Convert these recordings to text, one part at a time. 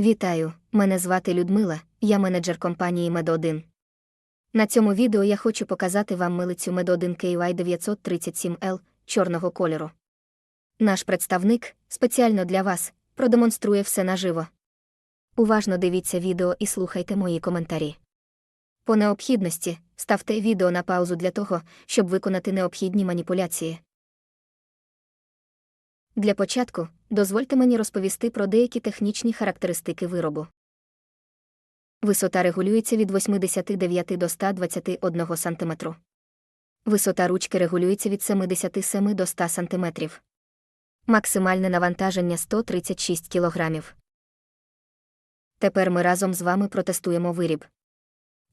Вітаю, мене звати Людмила, я менеджер компанії Мед1. На цьому відео я хочу показати вам милицю Мед1 KY 937L чорного кольору. Наш представник спеціально для вас продемонструє все наживо. Уважно дивіться відео і слухайте мої коментарі. По необхідності ставте відео на паузу для того, щоб виконати необхідні маніпуляції. Для початку дозвольте мені розповісти про деякі технічні характеристики виробу. Висота регулюється від 89 до 121 см. Висота ручки регулюється від 77 до 100 см. Максимальне навантаження 136 кг. Тепер ми разом з вами протестуємо виріб.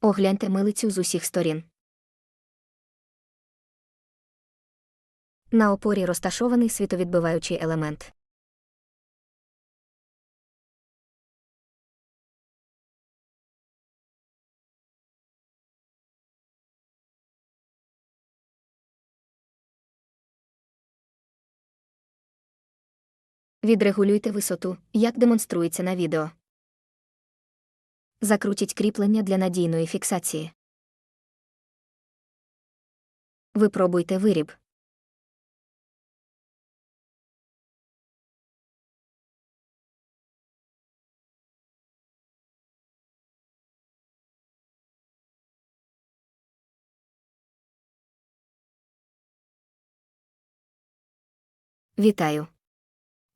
Огляньте милицю з усіх сторін. На опорі розташований світовідбиваючий елемент. Відрегулюйте висоту, як демонструється на відео. Закрутіть кріплення для надійної фіксації. Випробуйте виріб. Вітаю.